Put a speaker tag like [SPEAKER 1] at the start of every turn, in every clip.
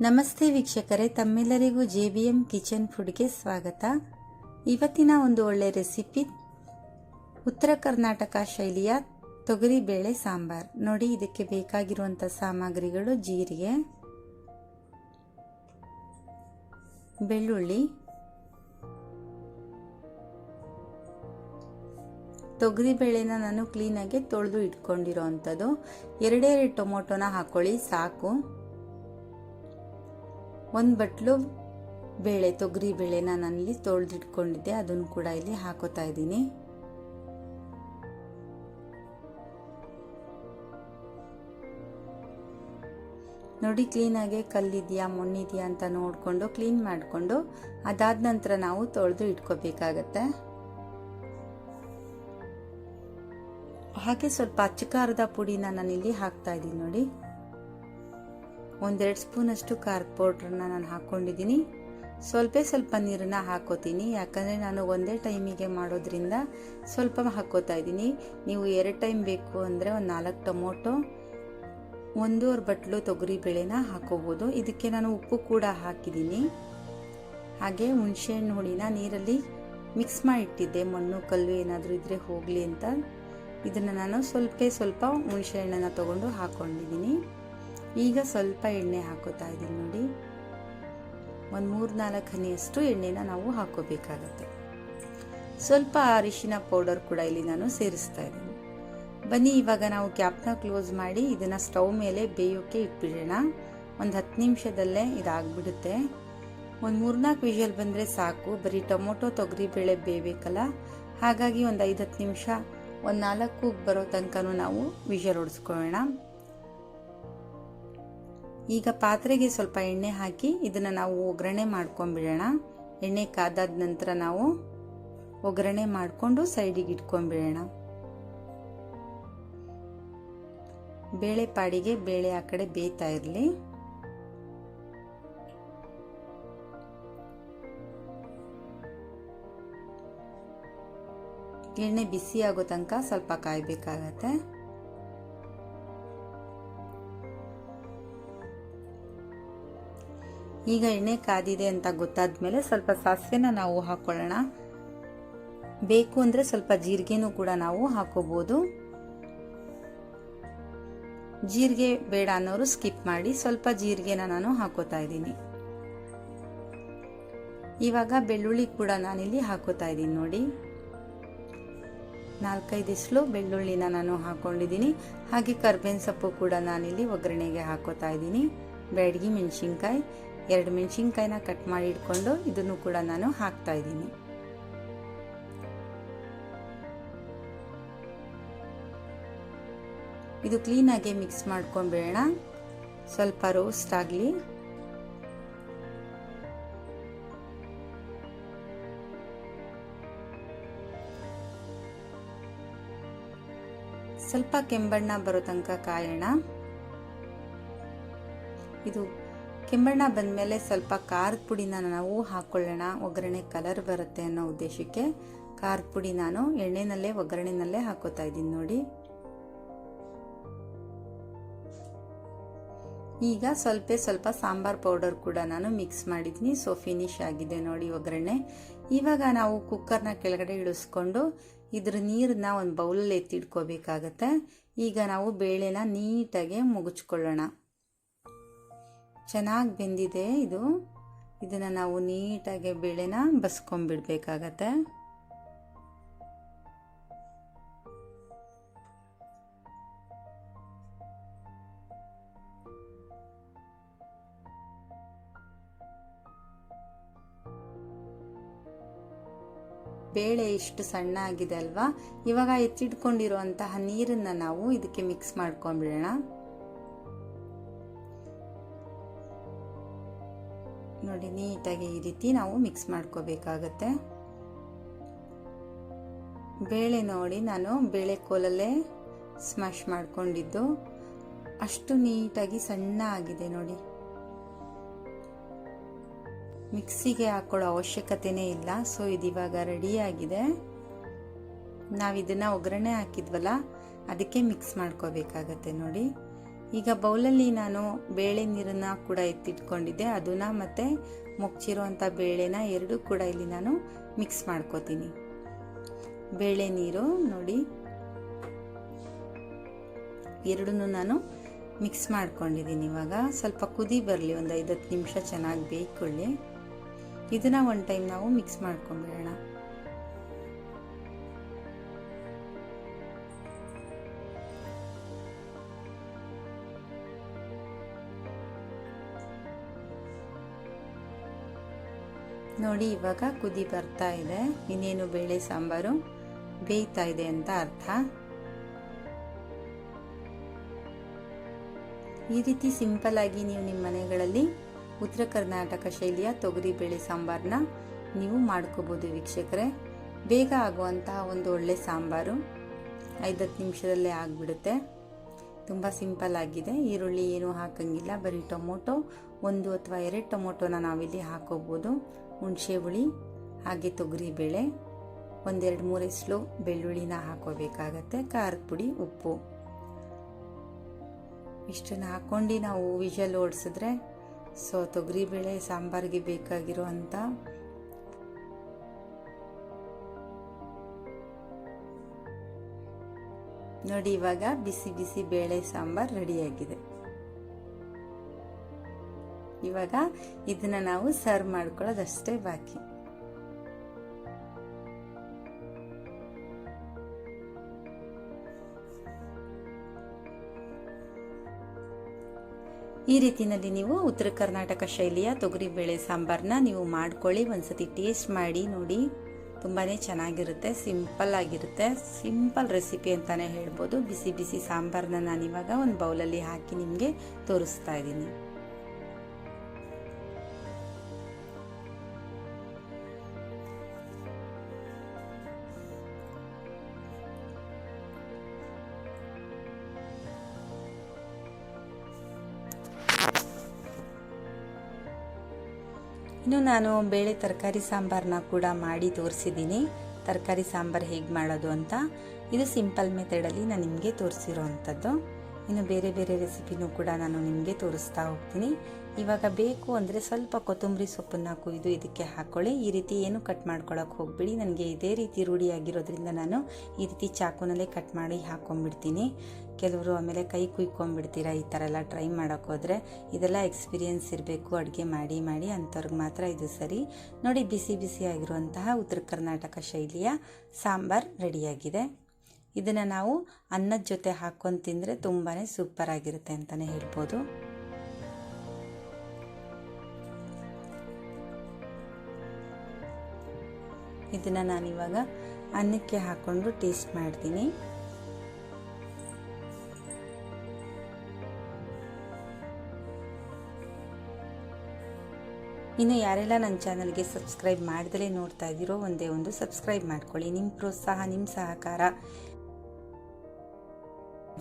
[SPEAKER 1] ನಮಸ್ತೆ ವೀಕ್ಷಕರೇ, ತಮ್ಮೆಲ್ಲರಿಗೂ ಜೆ ಬಿ ಎಂ ಕಿಚನ್ ಫುಡ್ಗೆ ಸ್ವಾಗತ. ಇವತ್ತಿನ ಒಂದು ಒಳ್ಳೆ ರೆಸಿಪಿ, ಉತ್ತರ ಕರ್ನಾಟಕ ಶೈಲಿಯ ತೊಗರಿಬೇಳೆ ಸಾಂಬಾರ್. ನೋಡಿ, ಇದಕ್ಕೆ ಬೇಕಾಗಿರುವಂಥ ಸಾಮಗ್ರಿಗಳು ಜೀರಿಗೆ, ಬೆಳ್ಳುಳ್ಳಿ ತೊಗರಿಬೇಳೆನ ನಾನು ಕ್ಲೀನಾಗಿ ತೊಳೆದು ಇಟ್ಕೊಂಡಿರೋ ಅಂಥದ್ದು ಎರಡೆರಡು ಟೊಮೊಟೊನ ಹಾಕೊಳ್ಳಿ, ಸಾಕು. ಒಂದು ಬಟ್ಲು ಬೇಳೆ, ತೊಗರಿ ಬೇಳೆನ ನಾನಲ್ಲಿ ತೊಳೆದಿಟ್ಕೊಂಡಿದ್ದೆ. ಅದನ್ನು ಕೂಡ ಇಲ್ಲಿ ಹಾಕೋತಾ ಇದ್ದೀನಿ. ನೋಡಿ ಕ್ಲೀನಾಗಿ ಕಲ್ಲಿದೆಯಾ ಮಣ್ಣಿದೆಯಾ ಅಂತ ನೋಡಿಕೊಂಡು ಕ್ಲೀನ್ ಮಾಡಿಕೊಂಡು, ಅದಾದ ನಂತರ ನಾವು ತೊಳೆದು ಇಟ್ಕೋಬೇಕಾಗತ್ತೆ. ಹಾಗೆ ಸ್ವಲ್ಪ ಅಚ್ಚಕಾರದ ಪುಡಿನ ನಾನಿಲ್ಲಿ ಹಾಕ್ತಾ ಇದ್ದೀನಿ ನೋಡಿ. ಒಂದೆರಡು ಸ್ಪೂನಷ್ಟು ಖಾರದ ಪೌಡ್ರನ್ನ ನಾನು ಹಾಕ್ಕೊಂಡಿದ್ದೀನಿ. ಸ್ವಲ್ಪ ಸ್ವಲ್ಪ ನೀರನ್ನ ಹಾಕೋತೀನಿ. ಯಾಕಂದರೆ ನಾನು ಒಂದೇ ಟೈಮಿಗೆ ಮಾಡೋದ್ರಿಂದ ಸ್ವಲ್ಪ ಹಾಕೋತಾ ಇದ್ದೀನಿ. ನೀವು ಎರಡು ಟೈಮ್ ಬೇಕು ಅಂದರೆ ಒಂದು ನಾಲ್ಕು ಟೊಮೊಟೊ, ಒಂದೂವರೆ ಬಟ್ಲು ತೊಗರಿ ಬೇಳೆನ ಹಾಕೋಬೋದು. ಇದಕ್ಕೆ ನಾನು ಉಪ್ಪು ಕೂಡ ಹಾಕಿದ್ದೀನಿ. ಹಾಗೆ ಹುಣಸೆಹಣ್ಣು ಹುಳಿನ ನೀರಲ್ಲಿ ಮಿಕ್ಸ್ ಮಾಡಿ ಇಟ್ಟಿದ್ದೆ ಮಣ್ಣು, ಕಲ್ಲು ಏನಾದರೂ ಇದ್ದರೆ ಹೋಗಲಿ ಅಂತ. ಇದನ್ನು ನಾನು ಸ್ವಲ್ಪ ಸ್ವಲ್ಪ ಹುಣಸೆಹಣ್ಣನ್ನು ತೊಗೊಂಡು ಹಾಕ್ಕೊಂಡಿದ್ದೀನಿ ಈಗ ಸ್ವಲ್ಪ ಎಣ್ಣೆ ಹಾಕೋತಾ ಇದ್ದೀನಿ ನೋಡಿ. ಒಂದು ಮೂರು ನಾಲ್ಕು ಹನಿಯಷ್ಟು ಎಣ್ಣೆನ ನಾವು ಹಾಕೋಬೇಕಾಗತ್ತೆ. ಸ್ವಲ್ಪ ಅರಿಶಿನ ಪೌಡರ್ ಕೂಡ ಇಲ್ಲಿ ನಾನು ಸೇರಿಸ್ತಾ ಇದ್ದೀನಿ. ಬನ್ನಿ, ಇವಾಗ ನಾವು ಕ್ಯಾಪ್ನ ಕ್ಲೋಸ್ ಮಾಡಿ ಇದನ್ನು ಸ್ಟವ್ ಮೇಲೆ ಬೇಯೋಕ್ಕೆ ಇಟ್ಬಿಡೋಣ. ಒಂದು ಹತ್ತು ನಿಮಿಷದಲ್ಲೇ ಇದಾಗ್ಬಿಡುತ್ತೆ. ಒಂದು ಮೂರ್ನಾಲ್ಕು ವಿಷಲ್ ಬಂದರೆ ಸಾಕು. ಬರೀ ಟೊಮೊಟೊ ತೊಗರಿಬೇಳೆ ಬೇಯಬೇಕಲ್ಲ? ಹಾಗಾಗಿ ಒಂದು ಐದು ಹತ್ತು ನಿಮಿಷ, ಒಂದು ನಾಲ್ಕು ಬರೋ ತನಕನೂ ನಾವು ವಿಷಲ್ ಹೊಡೆಸ್ಕೊಳ್ಳೋಣ ಈಗ ಪಾತ್ರೆಗೆ ಸ್ವಲ್ಪ ಎಣ್ಣೆ ಹಾಕಿ ಇದನ್ನು ನಾವು ಒಗ್ಗರಣೆ ಮಾಡ್ಕೊಂಬಿಡೋಣ. ಎಣ್ಣೆ ಕಾದಾದ ನಂತರ ನಾವು ಒಗ್ಗರಣೆ ಮಾಡಿಕೊಂಡು ಸೈಡಿಗೆ ಇಟ್ಕೊಂಬಿಡೋಣ. ಬೇಳೆ ಪಾಡಿಗೆ ಬೇಳೆ ಆ ಕಡೆ ಬೇಯ್ತಾ ಇರಲಿ. ಎಣ್ಣೆ ಬಿಸಿ ಆಗೋ ತನಕ ಸ್ವಲ್ಪ ಕಾಯ್ಬೇಕಾಗತ್ತೆ. ಈಗ ಎಣ್ಣೆ ಕಾದಿದೆ ಅಂತ ಗೊತ್ತಾದ ಮೇಲೆ ಸ್ವಲ್ಪ ಸಾಸಿವೆನ ನಾವು ಹಾಕೊಳ್ಳೋಣ. ಬೇಕು ಅಂದರೆ ಸ್ವಲ್ಪ ಜೀರಿಗೆನೂ ಕೂಡ ನಾವು ಹಾಕೋಬೋದು. ಜೀರಿಗೆ ಬೇಡ ಅನ್ನೋರು ಸ್ಕಿಪ್ ಮಾಡಿ ಸ್ವಲ್ಪ ಜೀರಿಗೆನ ನಾನು ಹಾಕೋತಾ ಇದ್ದೀನಿ. ಇವಾಗ ಬೆಳ್ಳುಳ್ಳಿ ಕೂಡ ನಾನಿಲ್ಲಿ ಹಾಕೋತಾ ಇದ್ದೀನಿ ನೋಡಿ. ನಾಲ್ಕೈದು ಇಸ್ಲು ಬೆಳ್ಳುಳ್ಳಿನ ನಾನು ಹಾಕೊಂಡಿದ್ದೀನಿ. ಹಾಗೆ ಕರ್ಬೇವಿನ ಸೊಪ್ಪು ಕೂಡ ನಾನಿಲ್ಲಿ ಒಗ್ಗರಣೆಗೆ ಹಾಕೋತಾ ಇದ್ದೀನಿ. ಬ್ಯಾಡಗಿ ಮೆಣಸಿನ್ಕಾಯಿ ಎರಡು ಮೆಣಸಿನ್ಕಾಯಿನ ಕಟ್ ಮಾಡಿ ಇಟ್ಕೊಂಡು ಇದನ್ನು ಕೂಡ ನಾನು ಹಾಕ್ತಾ ಇದ್ದೀನಿ. ಇದು ಕ್ಲೀನಾಗಿ ಮಿಕ್ಸ್ ಮಾಡ್ಕೊಂಡ್ಬೇಡ ಸ್ವಲ್ಪ ರೋಸ್ಟ್ ಆಗಲಿ. ಸ್ವಲ್ಪ ಕೆಂಬಣ್ಣ ಬರೋ ತನಕ ಕಾಯೋಣ. ಇದು ಕೆಂಬಣ್ಣ ಬಂದಮೇಲೆ ಸ್ವಲ್ಪ ಖಾರದ ಪುಡಿನ ನಾವು ಹಾಕೊಳ್ಳೋಣ. ಒಗ್ಗರಣೆ ಕಲರ್ ಬರುತ್ತೆ ಅನ್ನೋ ಉದ್ದೇಶಕ್ಕೆ ಖಾರದ ಪುಡಿ ನಾನು ಎಣ್ಣೆನಲ್ಲೇ, ಒಗ್ಗರಣೆನಲ್ಲೇ ಹಾಕೋತಾ ಇದ್ದೀನಿ ನೋಡಿ. ಈಗ ಸ್ವಲ್ಪ ಸ್ವಲ್ಪ ಸಾಂಬಾರ್ ಪೌಡರ್ ಕೂಡ ನಾನು ಮಿಕ್ಸ್ ಮಾಡಿದ್ದೀನಿ. ಸೊ ಫಿನಿಶ್ ಆಗಿದೆ ನೋಡಿ ಒಗ್ಗರಣೆ. ಇವಾಗ ನಾವು ಕುಕ್ಕರ್ನ ಕೆಳಗಡೆ ಇಳಿಸ್ಕೊಂಡು ಇದ್ರ ನೀರನ್ನ ಒಂದು ಬೌಲಲ್ಲಿ ಎತ್ತಿಟ್ಕೋಬೇಕಾಗತ್ತೆ. ಈಗ ನಾವು ಬೇಳೆನ ನೀಟಾಗಿ ಮುಗಿಸ್ಕೊಳ್ಳೋಣ ಚೆನ್ನಾಗಿ ಬೆಂದಿದೆ ಇದು. ಇದನ್ನು ನಾವು ನೀಟಾಗಿ ಬೇಳೆನ ಬಸ್ಕೊಂಬಿಡ್ಬೇಕಾಗತ್ತೆ. ಬೇಳೆ ಇಷ್ಟು ಸಣ್ಣ ಆಗಿದೆ ಅಲ್ವಾ? ಇವಾಗ ಎತ್ತಿಟ್ಕೊಂಡಿರುವಂತಹ ನೀರನ್ನು ನಾವು ಇದಕ್ಕೆ ಮಿಕ್ಸ್ ಮಾಡ್ಕೊಂಡ್ಬಿಡೋಣ ನೋಡಿ, ನೀಟಾಗಿ ಈ ರೀತಿ ನಾವು ಮಿಕ್ಸ್ ಮಾಡ್ಕೋಬೇಕಾಗತ್ತೆ. ಬೇಳೆ ನೋಡಿ, ನಾನು ಬೇಳೆ ಕೋಲಲ್ಲೇ ಸ್ಮ್ಯಾಶ್ ಮಾಡಿಕೊಂಡಿದ್ದು. ಅಷ್ಟು ನೀಟಾಗಿ ಸಣ್ಣ ಆಗಿದೆ ನೋಡಿ. ಮಿಕ್ಸಿಗೆ ಹಾಕೊಳ್ಳೋ ಅವಶ್ಯಕತೆನೇ ಇಲ್ಲ, ಸೊ ಇದಿವಾಗ ರೆಡಿಯಾಗಿದೆ ನಾವಿದನ್ನು ಒಗ್ಗರಣೆ ಹಾಕಿದ್ವಲ್ಲ, ಅದಕ್ಕೆ ಮಿಕ್ಸ್ ಮಾಡ್ಕೋಬೇಕಾಗತ್ತೆ ನೋಡಿ. ಈಗ ಬೌಲಲ್ಲಿ ನಾನು ಬೇಳೆ ನೀರನ್ನು ಕೂಡ ಎತ್ತಿಟ್ಕೊಂಡಿದ್ದೆ. ಅದನ್ನ ಮತ್ತು ಮುಚ್ಚಿರುವಂಥ ಬೇಳೆನ ಎರಡೂ ಕೂಡ ಇಲ್ಲಿ ನಾನು ಮಿಕ್ಸ್ ಮಾಡ್ಕೋತೀನಿ. ಬೇಳೆ ನೀರು ನೋಡಿ. ಎರಡನ್ನು ನಾನು ಮಿಕ್ಸ್ ಮಾಡ್ಕೊಂಡಿದ್ದೀನಿ ಇವಾಗ. ಸ್ವಲ್ಪ ಕುದಿ ಬರಲಿ, ಒಂದು ಐದತ್ತು ನಿಮಿಷ ಚೆನ್ನಾಗಿ ಬೇಯ್ಕೊಳ್ಳಿ. ಇದನ್ನ ಒಂದು ಟೈಮ್ ನಾವು ಮಿಕ್ಸ್ ಮಾಡ್ಕೊಂಡ್ಬಿಡೋಣ ನೋಡಿ, ಇವಾಗ ಕುದಿ ಬರ್ತಾ ಇದೆ. ಇನ್ನೇನು ಬೇಳೆ ಸಾಂಬಾರು? ಬೇಯ್ತಾ ಇದೆ ಅಂತ ಅರ್ಥ. ಈ ರೀತಿ ಸಿಂಪಲ್ ಆಗಿ ನೀವು ನಿಮ್ಮ ಮನೆಗಳಲ್ಲಿ ಉತ್ತರ ಕರ್ನಾಟಕ ಶೈಲಿಯ ತೊಗರಿ ಬೇಳೆ ಸಾಂಬಾರನ್ನ ನೀವು ಮಾಡ್ಕೋಬೋದು ವೀಕ್ಷಕರೇ. ಬೇಗ ಆಗುವಂತಹ ಒಂದು ಒಳ್ಳೆ ಸಾಂಬಾರು. ಐದತ್ತು ನಿಮಿಷದಲ್ಲೇ ಆಗಿಬಿಡುತ್ತೆ. ತುಂಬ ಸಿಂಪಲ್ ಆಗಿದೆ. ಈರುಳ್ಳಿ ಏನೂ ಹಾಕಂಗಿಲ್ಲ. ಬರೀ ಟೊಮೊಟೊ, ಒಂದು ಅಥವಾ ಎರಡು ಟೊಮೊಟೊನ ನಾವಿಲ್ಲಿ ಹಾಕೋಬೋದು. ಹುಣಸೆ ಹುಳಿ, ಹಾಗೆ ತೊಗರಿ ಬೇಳೆ ಒಂದೆರಡು ಮೂರು ಎಸ್ಲು ಬೆಳ್ಳುಳ್ಳಿನ ಹಾಕೋಬೇಕಾಗತ್ತೆ. ಖಾರದ ಪುಡಿ, ಉಪ್ಪು. ಇಷ್ಟನ್ನು ಹಾಕ್ಕೊಂಡು ನಾವು ವಿಷಲ್ ಓಡಿಸಿದ್ರೆ, ಸೊ ತೊಗರಿಬೇಳೆ, ಸಾಂಬಾರಿಗೆ ಬೇಕಾಗಿರೋ ಅಂಥ ನೋಡಿ, ಇವಾಗ ಬಿಸಿ ಬಿಸಿ ಬೇಳೆ ಸಾಂಬಾರ್ ರೆಡಿಯಾಗಿದೆ. ಇವಾಗ ಇದನ್ನ ನಾವು ಸರ್ವ್ ಮಾಡ್ಕೊಳ್ಳೋದಷ್ಟೇ ಬಾಕಿ. ಈ ರೀತಿಯಲ್ಲಿ ನೀವು ಉತ್ತರ ಕರ್ನಾಟಕ ಶೈಲಿಯ ತೊಗರಿಬೇಳೆ ಸಾಂಬಾರನ್ನ ನೀವು ಮಾಡ್ಕೊಳ್ಳಿ, ಒಂದ್ಸತಿ ಟೇಸ್ಟ್ ಮಾಡಿ, ನೋಡಿ. ತುಂಬಾ ಚೆನ್ನಾಗಿರುತ್ತೆ, ಸಿಂಪಲ್ ಆಗಿರುತ್ತೆ. ಸಿಂಪಲ್ ರೆಸಿಪಿ ಅಂತಲೇ ಹೇಳ್ಬೋದು. ಬಿಸಿ ಬಿಸಿ ಸಾಂಬಾರನ್ನ ನಾನಿವಾಗ ಒಂದು ಬೌಲಲ್ಲಿ ಹಾಕಿ ನಿಮಗೆ ತೋರಿಸ್ತಾ ಇದ್ದೀನಿ. ಇನ್ನು ನಾನು ಬೇಳೆ ತರಕಾರಿ ಸಾಂಬಾರನ್ನ ಕೂಡ ಮಾಡಿ ತೋರಿಸಿದ್ದೀನಿ. ತರಕಾರಿ ಸಾಂಬಾರು ಹೇಗೆ ಮಾಡೋದು ಅಂತ. ಇದು ಸಿಂಪಲ್ ಮೆಥಡಲ್ಲಿ ನಾನು ನಿಮಗೆ ತೋರಿಸಿರೋ ಅಂಥದ್ದು. ಇನ್ನು ಬೇರೆ ಬೇರೆ ರೆಸಿಪಿನೂ ಕೂಡ ನಾನು ನಿಮಗೆ ತೋರಿಸ್ತಾ ಹೋಗ್ತೀನಿ. ಇವಾಗ ಬೇಕು ಅಂದರೆ ಸ್ವಲ್ಪ ಕೊತ್ತಂಬರಿ ಸೊಪ್ಪನ್ನು ಕುಯ್ದು ಇದಕ್ಕೆ ಹಾಕ್ಕೊಳ್ಳಿ ಈ ರೀತಿ ಏನು ಕಟ್ ಮಾಡ್ಕೊಳಕ್ಕೆ ಹೋಗ್ಬಿಡಿ. ನನಗೆ ಇದೇ ರೀತಿ ರೂಢಿಯಾಗಿರೋದ್ರಿಂದ ನಾನು ಈ ರೀತಿ ಚಾಕುನಲ್ಲೇ ಕಟ್ ಮಾಡಿ ಹಾಕ್ಕೊಂಡ್ಬಿಡ್ತೀನಿ ಕೆಲವರು ಆಮೇಲೆ ಕೈ ಕುಯ್ಕೊಂಡ್ಬಿಡ್ತೀರಾ? ಈ ಥರ ಎಲ್ಲ ಟ್ರೈ ಮಾಡೋಕ್ಕೋದ್ರೆ ಇದೆಲ್ಲ ಎಕ್ಸ್ಪೀರಿಯೆನ್ಸ್ ಇರಬೇಕು. ಅಡುಗೆ ಮಾಡಿ ಮಾಡಿ ಅಂಥವ್ರಿಗೆ ಮಾತ್ರ ಇದು ಸರಿ. ನೋಡಿ, ಬಿಸಿ ಬಿಸಿ ಆಗಿರುವಂತಹ ಉತ್ತರ ಕರ್ನಾಟಕ ಶೈಲಿಯ ಸಾಂಬಾರ್ ರೆಡಿಯಾಗಿದೆ. ಇದನ್ನು ನಾವು ಅನ್ನದ ಜೊತೆ ಹಾಕ್ಕೊಂಡು ತಿಂದರೆ ತುಂಬಾ ಸೂಪರ್ ಆಗಿರುತ್ತೆ ಅಂತಲೇ ಹೇಳ್ಬೋದು. ಇದನ್ನು ನಾನಿವಾಗ ಅನ್ನಕ್ಕೆ ಹಾಕ್ಕೊಂಡು ಟೇಸ್ಟ್ ಮಾಡ್ತೀನಿ. ಇನ್ನು ಯಾರೆಲ್ಲ ನನ್ನ ಚಾನಲ್ಗೆ ಸಬ್ಸ್ಕ್ರೈಬ್ ಮಾಡ್ದಲೇ ನೋಡ್ತಾ ಇದ್ದೀರೋ ಒಂದೇ ಒಂದು ಸಬ್ಸ್ಕ್ರೈಬ್ ಮಾಡ್ಕೊಳ್ಳಿ. ನಿಮ್ಮ ಪ್ರೋತ್ಸಾಹ ನಿಮ್ಮ ಸಹಕಾರ.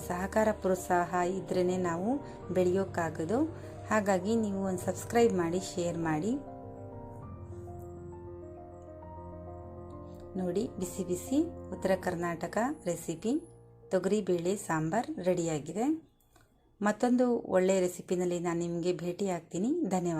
[SPEAKER 1] ಸಹಕಾರ, ಪ್ರೋತ್ಸಾಹ ಇದ್ರೇ ನಾವು ಬೆಳೆಯೋಕ್ಕಾಗೋದು. ಹಾಗಾಗಿ ನೀವು ಒಂದು ಸಬ್ಸ್ಕ್ರೈಬ್ ಮಾಡಿ, ಶೇರ್ ಮಾಡಿ. ನೋಡಿ, ಬಿಸಿ ಬಿಸಿ ಉತ್ತರ ಕರ್ನಾಟಕ ರೆಸಿಪಿ. ತೊಗರಿಬೇಳೆ ಸಾಂಬಾರ್ ರೆಡಿಯಾಗಿದೆ. ಮತ್ತೊಂದು ಒಳ್ಳೆಯ ರೆಸಿಪಿನಲ್ಲಿ ನಾನು ನಿಮಗೆ ಭೇಟಿ ಆಗ್ತೀನಿ ಧನ್ಯವಾದ.